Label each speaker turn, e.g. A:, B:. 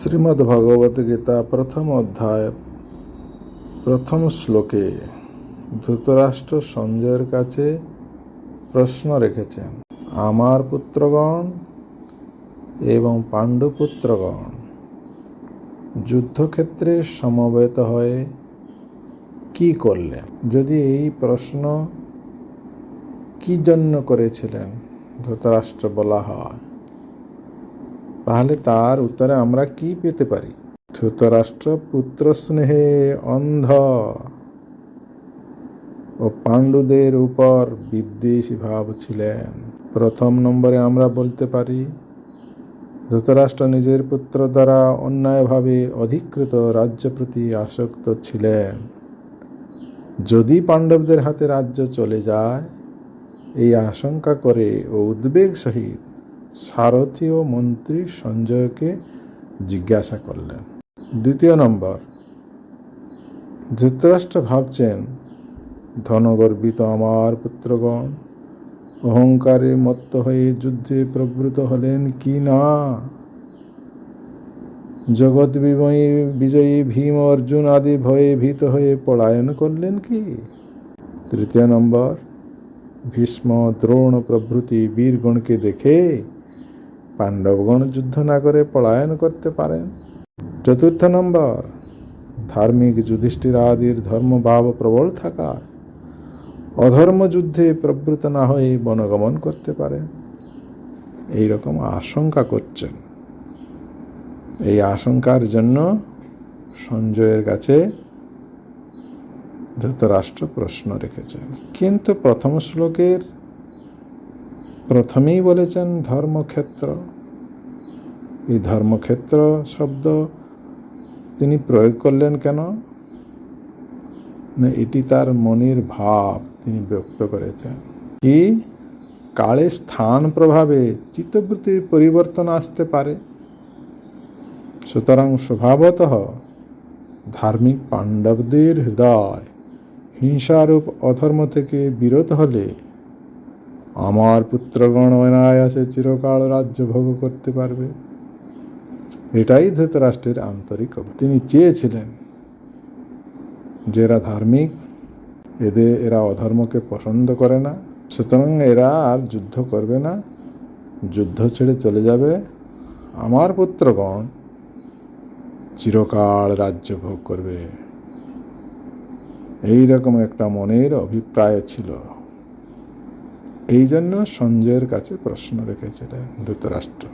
A: শ্রীমদ্ ভগবত গীতা প্রথম অধ্যায়, প্রথম শ্লোকে ধৃতরাষ্ট্র সঞ্জয়ের কাছে প্রশ্ন রেখেছেন, আমার পুত্রগণ এবং পাণ্ডুপুত্রগণ, যুদ্ধক্ষেত্রে সমবেত হয়ে কি করলেন যদি এই প্রশ্ন কি জন্য করেছিলেন? ধৃতরাষ্ট্র বলা হয়। তাহলে তার উত্তরে আমরা কি পেতে পারি? ধৃতরাষ্ট্র পুত্র স্নেহে অন্ধ। ও পাণ্ডুদের উপর বিদ্বেষী ভাব ছিলেন। প্রথম নম্বরে আমরা বলতে পারি, ধৃতরাষ্ট্র নিজের পুত্র দ্বারা অন্যায়ভাবে অধিকৃত রাজ্য প্রতি আসক্ত ছিলেন। যদি পাণ্ডবদের হাতে রাজ্য চলে যায়, এই আশঙ্কা করে ও উদ্বেগ সহিত সারথী ও মন্ত্রী সঞ্জয়কে জিজ্ঞাসা করলেন। দ্বিতীয় নম্বর, ধৃতরাষ্ট্র ভাবছেন, ধনগর্বিত আমার পুত্রগণ, অহংকারে মত্ত হয়ে যুদ্ধে প্রবৃত হলেন কি না? জগৎ বিময়ী, বিজয়ী ভীম অর্জুন আদি ভয়ে ভীত হয়ে পলায়ন করলেন কি? তৃতীয় নম্বর, ভীষ্ম দ্রোণ প্রভৃতি বীরগণকে দেখে পাণ্ডবগণ যুদ্ধ না করে পলায়ন করতে পারেন। চতুর্থ নম্বর, ধার্মিক যুধিষ্ঠির আদির ধর্মভাব প্রবল থাকায় অধর্ম যুদ্ধে প্রবৃত না হয়ে বনগমন করতে পারেন। এই রকম আশঙ্কা করছেন। এই আশঙ্কার জন্য সঞ্জয়ের কাছে ধৃতরাষ্ট্র প্রশ্ন রেখেছেন। কিন্তু প্রথম শ্লোকের প্রথমেই বলেছেন ধর্মক্ষেত্র। এই ধর্মক্ষেত্র শব্দ তিনি প্রয়োগ করলেন কেন? না, এটি তার মনের ভাব তিনি ব্যক্ত করেছেন। কি? কালে স্থান প্রভাবে চিত্তবৃত্তির পরিবর্তন আসতে পারে। সুতরাং স্বভাবত ধার্মিক পাণ্ডবদের হৃদয় হিংসারূপ অধর্ম থেকে বিরত হলে আমার পুত্রগণ অনায়াসে চিরকাল রাজ্য ভোগ করতে পারবে। এটাই ধৃতরাষ্ট্রের আন্তরিক তিনি চেয়েছিলেন যে এরা ধার্মিক এদের এরা অধর্মকে পছন্দ করে না, সুতরাং এরা আর যুদ্ধ করবে না, যুদ্ধ ছেড়ে চলে যাবে। আমার পুত্রগণ চিরকাল রাজ্য ভোগ করবে। এই রকম একটা মনের অভিপ্রায় ছিল। এই জন্য সঞ্জয়ের কাছে প্রশ্ন রেখেছিলেন ধৃতরাষ্ট্র।